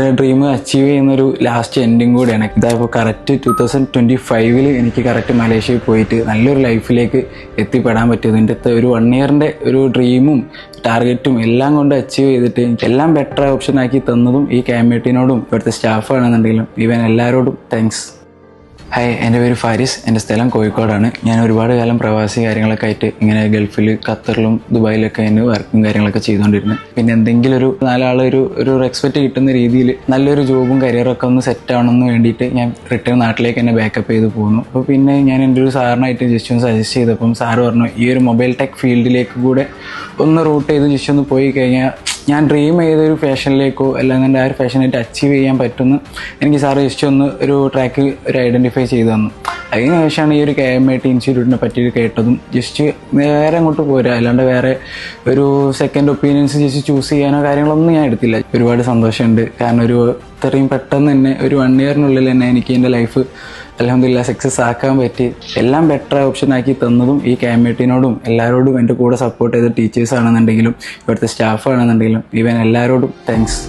എന്റെ dream achieve ചെയ്യുന്ന ഒരു ലാസ്റ്റ് എൻഡിങ് കൂടിയാണ്. ഇതായപ്പോൾ കറക്റ്റ് ടു തൗസൻഡ് ട്വന്റി ഫൈവിൽ എനിക്ക് കറക്റ്റ് മലേഷ്യയിൽ പോയിട്ട് നല്ലൊരു ലൈഫിലേക്ക് എത്തിപ്പെടാൻ പറ്റിയത്. എന്റെ ഒരു വൺ ഇയറിന്റെ ഒരു ഡ്രീമും ടാർഗറ്റും എല്ലാം കൊണ്ട് അച്ചീവ് ചെയ്തിട്ട് എല്ലാം ബെറ്റർ ഓപ്ഷൻ ആക്കി തന്നതും ഈ ക്യാമ്പേട്ടിനോടും ഇവിടുത്തെ സ്റ്റാഫാണെന്നുണ്ടെങ്കിലും ഇവൻ എല്ലാവരോടും താങ്ക്സ് ഹായ് എന്റെ പേര് ഫാരിസ്. എന്റെ സ്ഥലം കോഴിക്കോടാണ്. ഞാൻ ഒരുപാട് കാലം പ്രവാസി കാര്യങ്ങളൊക്കെ ആയിട്ട് ഇങ്ങനെ ഗൾഫിൽ ഖത്തറിലും ദുബായിലൊക്കെ അതിന് വർക്കും കാര്യങ്ങളൊക്കെ ചെയ്തുകൊണ്ടിരുന്നു. പിന്നെ എന്തെങ്കിലും ഒരു നാലാളൊരു ഒരു ഒരു റെസ്പെക്റ്റ് കിട്ടുന്ന രീതിയിൽ നല്ലൊരു ജോബും കരിയറൊക്കെ ഒന്ന് സെറ്റ് ആവണമെന്ന് വേണ്ടിയിട്ട് ഞാൻ റിട്ടേൺ നാട്ടിലേക്ക് തന്നെ ബാക്കപ്പ് ചെയ്ത് പോകുന്നു അപ്പോൾ പിന്നെ ഞാൻ എന്റെ ഒരു സാറിനായിട്ട് ജസ്റ്റ് ഒന്ന് സജസ്റ്റ് ചെയ്തപ്പം സാറ് പറഞ്ഞു ഈ ഒരു മൊബൈൽ ടെക് ഫീൽഡിലേക്ക് കൂടെ ഒന്ന് റൂട്ട് ചെയ്ത് ജസ്റ്റ് ഒന്ന് പോയി കഴിഞ്ഞാൽ ഞാൻ ഡ്രീം ചെയ്ത ഒരു ഫാഷനിലേക്കോ അല്ലെങ്കിൽ ആ ഒരു ഫാഷനായിട്ട് അച്ചീവ് ചെയ്യാൻ പറ്റുന്നു എനിക്ക് സാറ് ജസ്റ്റ് ഒന്ന് ഒരു ട്രാക്ക് ഒരു ഐഡന്റിഫൈ ചെയ്തു തന്നു. അതിനുശേഷമാണ് ഈ ഒരു കെ എം ഐ ടി ഇൻസ്റ്റിറ്റ്യൂട്ടിനെ പറ്റി കേട്ടതും. ജസ്റ്റ് വേറെ അങ്ങോട്ട് പോരാ. അല്ലാണ്ട് വേറെ ഒരു സെക്കൻഡ് ഒപ്പീനിയൻസ് ജസ്റ്റ് ചൂസ് ചെയ്യാനോ കാര്യങ്ങളൊന്നും ഞാൻ എടുത്തില്ല. ഒരുപാട് സന്തോഷമുണ്ട്. കാരണം ഒരു ഇത്രയും പെട്ടെന്ന് തന്നെ ഒരു വൺ ഇയറിനുള്ളിൽ തന്നെ എനിക്ക് എന്റെ ലൈഫ് അലഹമില്ല സക്സസ് ആക്കാൻ പറ്റി. എല്ലാം ബെറ്റർ ഓപ്ഷൻ ആക്കി തന്നതും ഈ ക്യാമ്പേറ്റിനോടും എല്ലാവരോടും എന്റെ കൂടെ സപ്പോർട്ട് ചെയ്ത ടീച്ചേഴ്സ് ആണെന്നുണ്ടെങ്കിലും ഇവിടുത്തെ സ്റ്റാഫ് ആണെന്നുണ്ടെങ്കിലും ഇവൻ എല്ലാവരോടും താങ്ക്സ്